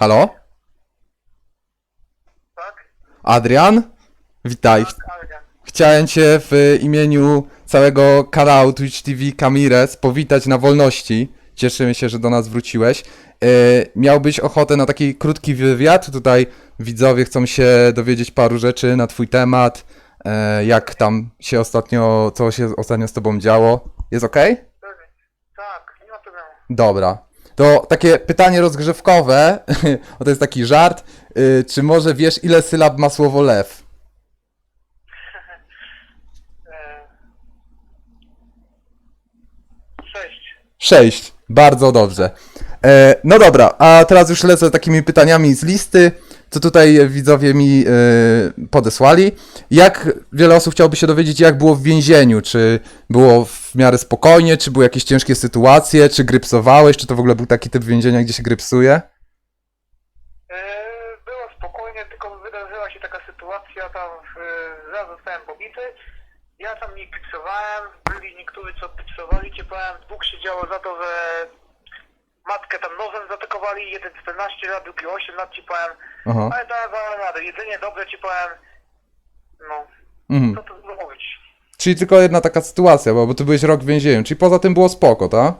Halo? Tak? Adrian? Witaj. Tak. Chciałem Cię w imieniu całego kanału Twitch TV Kamires powitać na wolności. Cieszymy się, że do nas wróciłeś. E, miałbyś ochotę na taki krótki wywiad? Tutaj widzowie chcą się dowiedzieć paru rzeczy na Twój temat. E, jak tam się ostatnio, co się ostatnio z Tobą działo? Jest ok? Tak, nie ma problemu. Dobra. To takie pytanie rozgrzewkowe, bo to jest taki żart. Y, czy może wiesz, ile sylab ma słowo lew? E... Sześć. Sześć. Bardzo dobrze. E, no dobra, a teraz już lecę takimi pytaniami z listy, co tutaj widzowie mi e, podesłali. Jak wiele osób chciałoby się dowiedzieć, jak było w więzieniu? Czy było w miarę spokojnie, czy były jakieś ciężkie sytuacje, czy grypsowałeś, czy to w ogóle był taki typ więzienia, gdzie się grypsuje? E... Było spokojnie, tylko wydarzyła się taka sytuacja, tam raz zostałem pobity. Ja tam nie pipsowałem, byli niektórzy co pipsowali, ci powiem, dwóch siedziało za to, że matkę tam nożem zaatakowali, jeden 14 lat, drugi 8 lat ci powiem, Aha. ale dałem wam radę, jedzenie dobre ci powiem, no, Mhm. co tu dużo mówić. Czyli tylko jedna taka sytuacja, bo, bo ty byłeś rok w więzieniu, czyli poza tym było spoko, tak?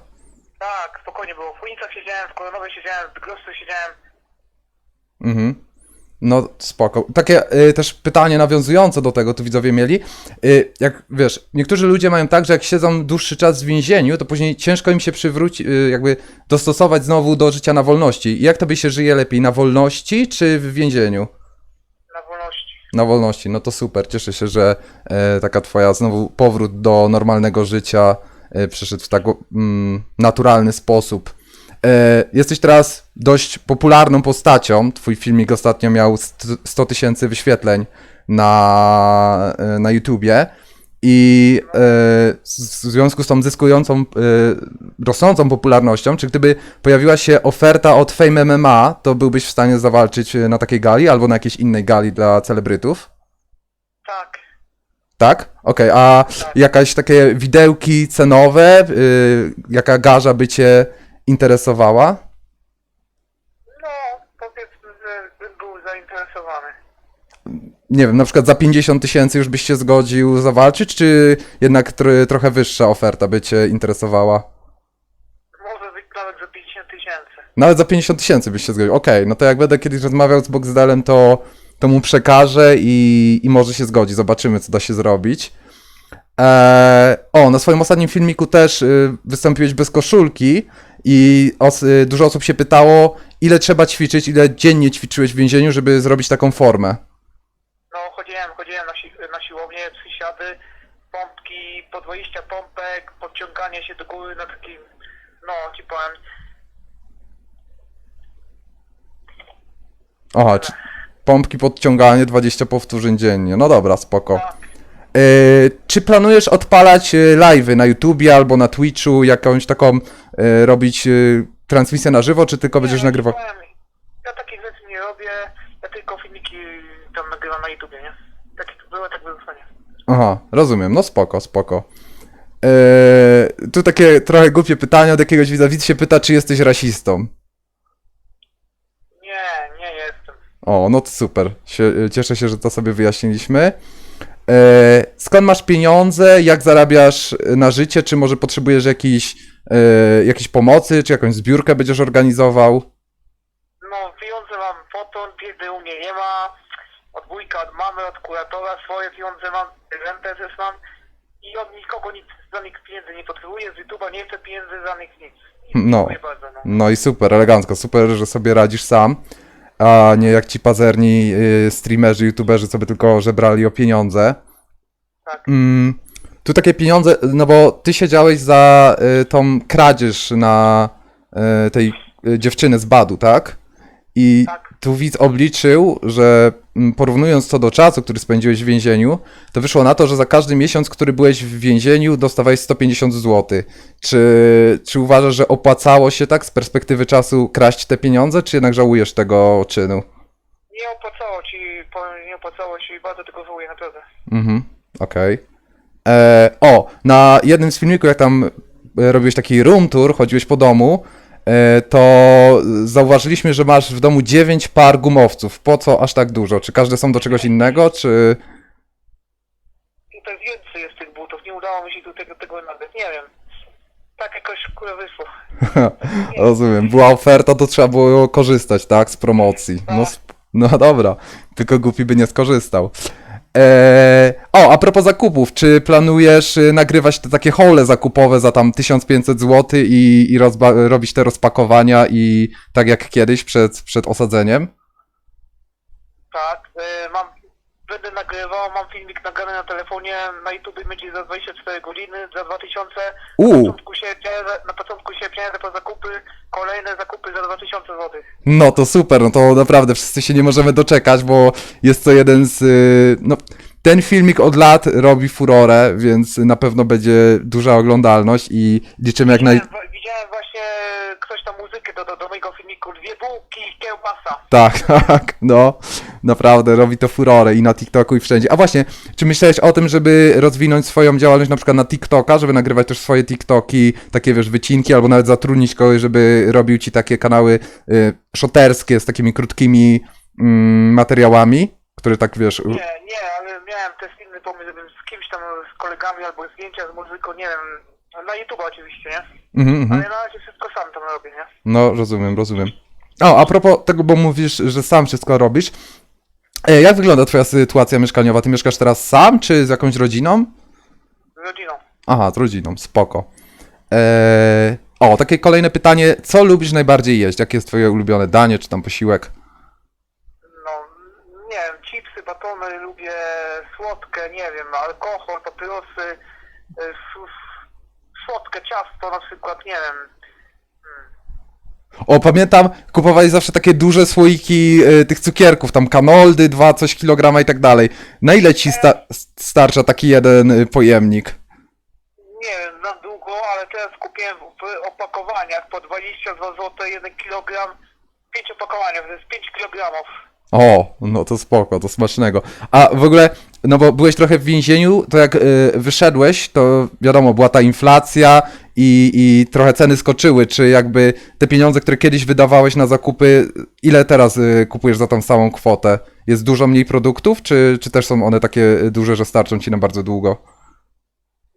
Tak, spokojnie było. W Chujnicach siedziałem, w Koronowej siedziałem, w Bydgoszczy siedziałem. Mhm. No spoko. Takie y, też pytanie nawiązujące do tego, tu widzowie mieli. Y, jak wiesz, niektórzy ludzie mają tak, że jak siedzą dłuższy czas w więzieniu, to później ciężko im się przywrócić, y, jakby dostosować znowu do życia na wolności. Jak tobie się żyje lepiej, na wolności czy w więzieniu? Na wolności. Na wolności, no to super. Cieszę się, że e, taka twoja znowu powrót do normalnego życia przyszedł w tak mm, naturalny sposób. E, jesteś teraz dość popularną postacią. Twój filmik ostatnio miał st- 100 tysięcy wyświetleń na, e, na YouTubie. I e, w związku z tą zyskującą, rosnącą popularnością, czy gdyby pojawiła się oferta od Fame MMA, to byłbyś w stanie zawalczyć na takiej gali albo na jakiejś innej gali dla celebrytów? Tak. Tak? Okej, a jakaś takie widełki cenowe, y, jaka garza by cię interesowała? No, powiedzmy, że bym był zainteresowany. Nie wiem, na przykład za 50 tysięcy już byś się zgodził zawalczyć, czy jednak tr- trochę wyższa oferta by cię interesowała? Może być nawet za 50 tysięcy. Nawet za 50 tysięcy byś się zgodził. Okej, no to jak będę kiedyś rozmawiał z Boxdelem, to, to mu przekażę i, i może się zgodzi. Zobaczymy, co da się zrobić. Eee, o, na swoim ostatnim filmiku też y, wystąpiłeś bez koszulki i os, dużo osób się pytało, ile trzeba ćwiczyć, ile dziennie ćwiczyłeś w więzieniu, żeby zrobić taką formę. No, chodziłem, chodziłem na, si na siłownię, przysiady, pompki, po 20 pompek, podciąganie się do góry na takim, no, ci powiem, Aha, czy, pompki, podciąganie, 20 powtórzeń dziennie. No dobra, spoko. tak. Yy, czy planujesz odpalać yy, live'y na YouTubie albo na Twitchu, jakąś taką yy, robić transmisję na żywo, czy tylko będziesz Nie, no, nagrywał? powiem, Ja takich rzeczy nie robię, ja tylko filmiki tam nagrywam na YouTubie, nie? Tak jak było, tak zostanie. Aha, rozumiem, no spoko, spoko. Tu takie trochę głupie pytanie od jakiegoś widza. Widz się pyta, czy jesteś rasistą. Nie, nie jestem. O, no to super. Się, cieszę się, że to sobie wyjaśniliśmy. E, skąd masz pieniądze? Jak zarabiasz na życie? Czy może potrzebujesz jakiejś, e, jakiejś pomocy? Czy jakąś zbiórkę będziesz organizował? No, pieniądze mam potąd, biedy u mnie nie ma. Od wujka, od mamy, od kuratora swoje pieniądze mam, rentę też mam. I od nikogo nic, za nich pieniędzy nie potrzebuję, z YouTube'a nie chcę pieniędzy, za nich nic. No. Bardzo, no. No i super, elegancko. Super, że sobie radzisz sam. A nie jak ci pazerni y, streamerzy, youtuberzy, by tylko żebrali o pieniądze. Tak. Mm, tu takie pieniądze, no bo ty siedziałeś za y, tą kradzież na y, tej y, dziewczyny z Badu, tak? I Tak. tu widz obliczył, że porównując to do czasu, który spędziłeś w więzieniu, to wyszło na to, że za każdy miesiąc, który byłeś w więzieniu, dostawałeś 150 zł. Czy, czy uważasz, że opłacało się tak z perspektywy czasu kraść te pieniądze, czy jednak żałujesz tego czynu? Nie opłacało ci, powiem, nie opłacało się i bardzo tego żałuję, naprawdę. Mhm, okej. E, O, na jednym z filmików, jak tam e, robiłeś taki room tour, chodziłeś po domu, to zauważyliśmy, że masz w domu 9 par gumowców. Po co aż tak dużo? Czy każde są do czegoś innego, czy... Tutaj więcej jest tych butów, nie udało mi się tu tego, tego nagrać, nie wiem. Tak jakoś kurwa wyszło. Rozumiem. Była oferta, to trzeba było korzystać, tak? Z promocji. No, sp- no dobra, tylko głupi by nie skorzystał. Eee, o, a propos zakupów, czy planujesz y, nagrywać te takie hole zakupowe za tam 1500 zł i, i rozba- robić te rozpakowania i tak jak kiedyś przed, przed osadzeniem? Tak, y, mam, będę nagrywał, mam filmik nagrany na telefonie, na YouTube będzie za 24 godziny, za 2000. Na początku sierpnia, na początku sierpnia po zakupy, kolejne zakupy za 2000 zł. no to super, no to naprawdę wszyscy się nie możemy doczekać, bo jest to jeden z, y, no, ten filmik od lat robi furorę, więc na pewno będzie duża oglądalność i liczymy jak naj... Widziałem, właśnie ktoś tam muzykę do, do, do mojego filmiku, dwie bułki i kiełbasa. Tak, tak, no, naprawdę robi to furorę i na TikToku i wszędzie. A właśnie, czy myślałeś o tym, żeby rozwinąć swoją działalność na przykład na TikToka, żeby nagrywać też swoje TikToki, takie wiesz, wycinki, albo nawet zatrudnić kogoś, żeby robił ci takie kanały y, szoterskie z takimi krótkimi mm, materiałami, które tak wiesz... Nie, nie, ale miałem też inny pomysł, żebym z kimś tam, z kolegami albo zdjęcia z muzyką, nie wiem, na YouTube oczywiście, nie? Mhm, mhm. Ale na razie wszystko sam tam robię, nie? No, rozumiem, rozumiem. O, a propos tego, bo mówisz, że sam wszystko robisz. E, jak wygląda twoja sytuacja mieszkaniowa? Ty mieszkasz teraz sam, czy z jakąś rodziną? Z rodziną. Aha, z rodziną, spoko. Eee, o, takie kolejne pytanie. Co lubisz najbardziej jeść? Jakie jest twoje ulubione danie, czy tam posiłek? No, nie wiem, chipsy, batony, lubię słodkie, nie wiem, alkohol, papierosy, y, słodkie ciasto na przykład, nie wiem. O, pamiętam, kupowałeś zawsze takie duże słoiki e, tych cukierków, tam kanoldy, dwa coś kilograma i tak dalej. Na ile ci sta starcza taki jeden y, pojemnik? Nie wiem, za długo, ale teraz kupiłem w opakowaniach po 22 zł 1 kg, 5 opakowaniach, to jest 5 kg. O, no to spoko, to smacznego. A w ogóle, no bo byłeś trochę w więzieniu, to jak y, wyszedłeś, to wiadomo, była ta inflacja i, i trochę ceny skoczyły. Czy jakby te pieniądze, które kiedyś wydawałeś na zakupy, ile teraz y, kupujesz za tą samą kwotę? Jest dużo mniej produktów, czy, czy też są one takie duże, że starczą ci na bardzo długo?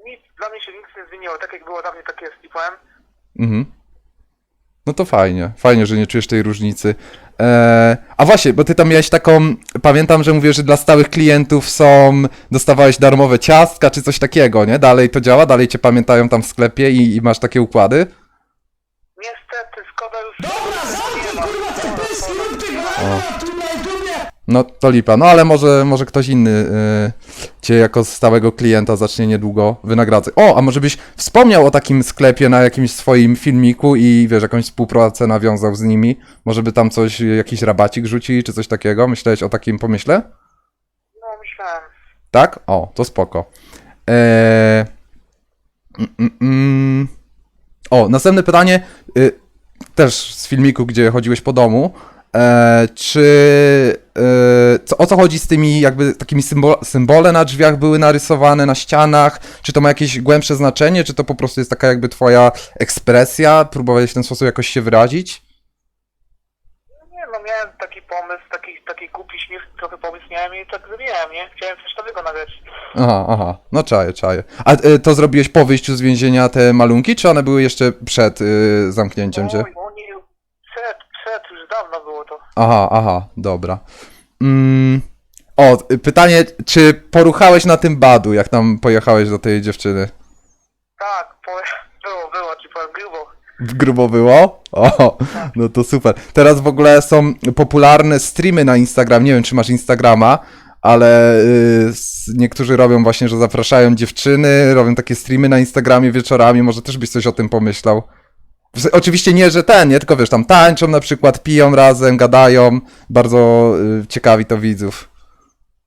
Nic, dla mnie się nic nie zmieniło, tak jak było dla mnie, tak jest i powiem. Mhm. No to fajnie, fajnie, że nie czujesz tej różnicy. Eee, a właśnie, bo ty tam miałeś taką, pamiętam, że mówisz, że dla stałych klientów są, dostawałeś darmowe ciastka czy coś takiego, nie? Dalej to działa? Dalej cię pamiętają tam w sklepie i, i masz takie układy? Niestety, szkoda już... Dobra, nie ma. No to lipa, no ale może, może ktoś inny y, cię jako stałego klienta zacznie niedługo wynagradzać. O, a może byś wspomniał o takim sklepie na jakimś swoim filmiku i wiesz, jakąś współpracę nawiązał z nimi? Może by tam coś, jakiś rabacik rzucili czy coś takiego? Myślałeś o takim pomyśle? No, myślałem. Tak? O, to spoko. Eee... mm, mm, mm. O, następne pytanie. Y, też z filmiku, gdzie chodziłeś po domu. E, czy. E, co, o co chodzi z tymi jakby takimi symbol, symbole na drzwiach były narysowane na ścianach? Czy to ma jakieś głębsze znaczenie? Czy to po prostu jest taka jakby twoja ekspresja? Próbowałeś w ten sposób jakoś się wyrazić? Nie no, miałem taki pomysł, taki, taki głupi, śmiech, trochę pomysł miałem i tak zrobiłem, nie? Chciałem coś nowego nagrać. Aha, aha. No czaję, czaję. A e, to zrobiłeś po wyjściu z więzienia te malunki, czy one były jeszcze przed y, zamknięciem cię? Oj, oni... Przed, przed, już dawno było to. Aha, aha, dobra. Mm, o, pytanie, czy poruchałeś na tym badu, jak tam pojechałeś do tej dziewczyny? Tak, po, było, było, ci powiem, grubo. Grubo było? O, no to super. Teraz w ogóle są popularne streamy na Instagram. Nie wiem, czy masz Instagrama, ale y, niektórzy robią właśnie, że zapraszają dziewczyny, robią takie streamy na Instagramie wieczorami. Może też byś coś o tym pomyślał. Oczywiście nie, że ten, nie, tylko wiesz, tam tańczą na przykład, piją razem, gadają. Bardzo y, ciekawi to widzów.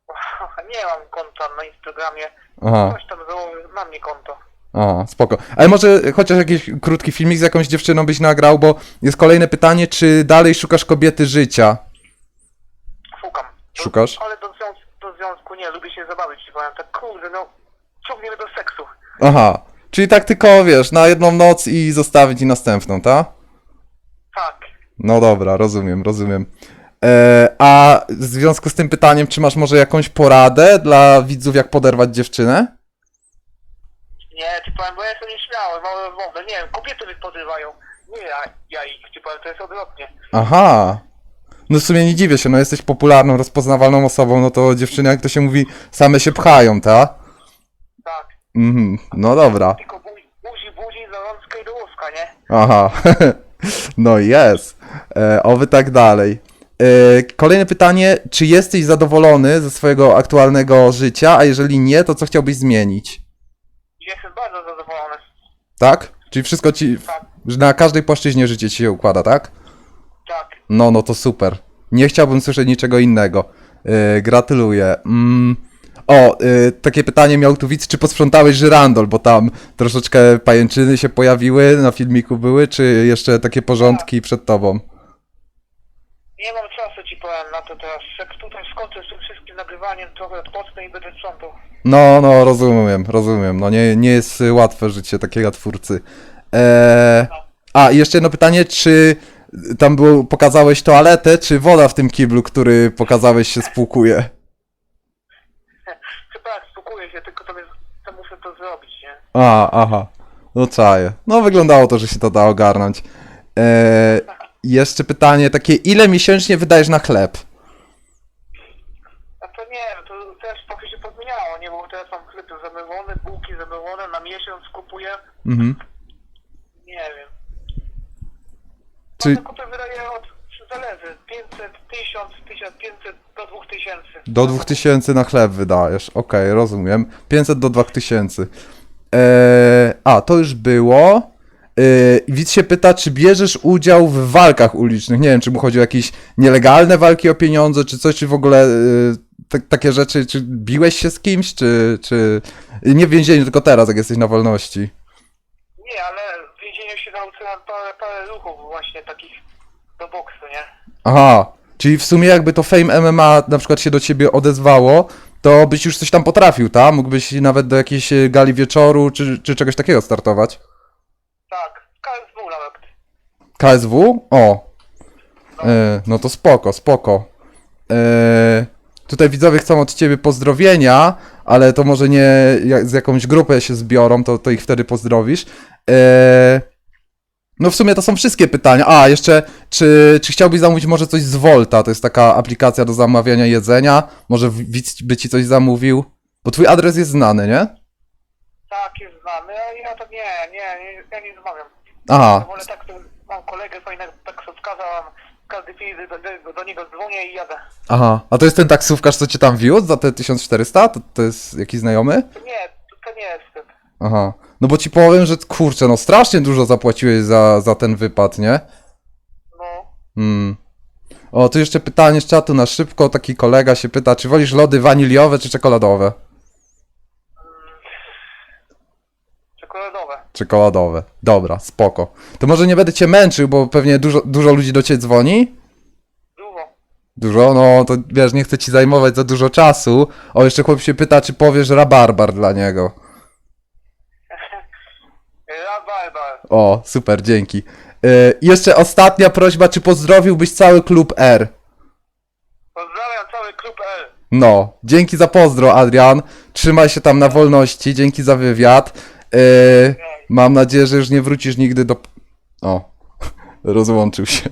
Nie mam konta na Instagramie. Aha. Ktoś tam założył na mnie konto. Aha, spoko. Ale może chociaż jakiś krótki filmik z jakąś dziewczyną byś nagrał, bo jest kolejne pytanie, czy dalej szukasz kobiety życia? Szukam. Szukasz? Ale do związku, do związku nie, lubię się zabawić, powiem. Tak kurde, no, ciągnie mnie do seksu. Aha, czyli tak tylko, wiesz, na jedną noc i zostawić i następną, tak? No dobra, rozumiem, rozumiem. E, a w związku z tym pytaniem, czy masz może jakąś poradę dla widzów, jak poderwać dziewczynę? Nie, ci powiem, bo ja jestem nieśmiały, mały wądę. Nie wiem, kobiety mnie podrywają. Nie, ja, ja ich, ci powiem, to jest odwrotnie. Aha. No w sumie nie dziwię się, no jesteś popularną, rozpoznawalną osobą, no to dziewczyny, jak to się mówi, same się pchają, ta? Tak. Mhm, no dobra. Tylko buzi, buzi, buzi, i do łuska, nie? Aha. No jest. E, oby tak dalej. E, kolejne pytanie, czy jesteś zadowolony ze swojego aktualnego życia, a jeżeli nie, to co chciałbyś zmienić? Jestem bardzo zadowolony. Tak? Czyli wszystko ci, Tak, że na każdej płaszczyźnie życie ci się układa, tak? tak. No, no to super. Nie chciałbym słyszeć niczego innego. Yy, gratuluję. Mm. O, yy, takie pytanie miał tu widz, czy posprzątałeś żyrandol, bo tam troszeczkę pajęczyny się pojawiły, na filmiku były, czy jeszcze takie porządki przed tobą? Nie mam czasu, ci powiem, na to teraz. Jak tutaj skończę z tym wszystkim nagrywaniem, trochę odpocznę i będę sprzątał. No, no, rozumiem, rozumiem. No nie, nie jest y, łatwe życie takiego twórcy. Eee, a, i jeszcze jedno pytanie, czy tam było, pokazałeś toaletę, czy woda w tym kiblu, który pokazałeś się spłukuje? Się, tylko to, to muszę to zrobić, nie? A, aha. No czaję. No wyglądało to, że się to da ogarnąć. Eee, jeszcze pytanie takie, ile miesięcznie wydajesz na chleb? A to nie to też trochę się pozmieniało, nie? Bo teraz mam chleb zamywony, bułki zamywone, na miesiąc kupuję. Mhm. Nie wiem. Czy Czy... to wydaje od, zależy, 500, 1000, 1500 do 2000. do 2000 na chleb wydajesz? Okej, rozumiem. 500 do 2000. Eee, a, to już było. Eee, widz się pyta, czy bierzesz udział w walkach ulicznych? Nie wiem, czy mu chodzi o jakieś nielegalne walki o pieniądze, czy coś, czy w ogóle eee, ta- takie rzeczy, czy biłeś się z kimś, czy, czy... Nie w więzieniu, tylko teraz, jak jesteś na wolności. Nie, ale w więzieniu się nauczyłem parę, parę ruchów właśnie takich do boksu, nie? Aha, czyli w sumie jakby to Fame MMA na przykład się do ciebie odezwało, to byś już coś tam potrafił, tak? Mógłbyś nawet do jakiejś e, gali wieczoru czy, czy czegoś takiego startować? Tak, KSW nawet. KSW? O, e, no to spoko, spoko. E, tutaj widzowie chcą od ciebie pozdrowienia, ale to może nie jak, z jakąś grupę się zbiorą, to, to ich wtedy pozdrowisz. E, no w sumie to są wszystkie pytania. A, jeszcze, czy, czy chciałbyś zamówić może coś z Volta? To jest taka aplikacja do zamawiania jedzenia. Może widz by ci coś zamówił? Bo twój adres jest znany, nie? Tak, jest znany, a ja to nie, nie, nie ja nie zmawiam. Aha, wolę tak, mam kolegę fajnego taksówkarza, mam każdy chwili do, do, do niego dzwonię i jadę. aha. A to jest ten taksówkarz, co cię tam wiózł za te 1400? To, to jest jakiś znajomy? To nie, to, to nie jest ten. Aha. No bo ci powiem, że kurczę, no strasznie dużo zapłaciłeś za, za ten wypad, nie? No, Hmm. O, tu jeszcze pytanie z czatu na szybko. Taki kolega się pyta, czy wolisz lody waniliowe czy czekoladowe? czekoladowe. Czekoladowe. Dobra, spoko. To może nie będę cię męczył, bo pewnie dużo, dużo ludzi do ciebie dzwoni. Dużo. Dużo? No to wiesz, nie chcę ci zajmować za dużo czasu. O, jeszcze chłop się pyta, czy powiesz rabarbar dla niego. O, super, dzięki. Yy, jeszcze ostatnia prośba, czy pozdrowiłbyś cały klub R? Pozdrawiam cały klub L. No, dzięki za pozdro, Adrian. Trzymaj się tam na wolności, dzięki za wywiad. Yy, mam nadzieję, że już nie wrócisz nigdy do. O, rozłączył się.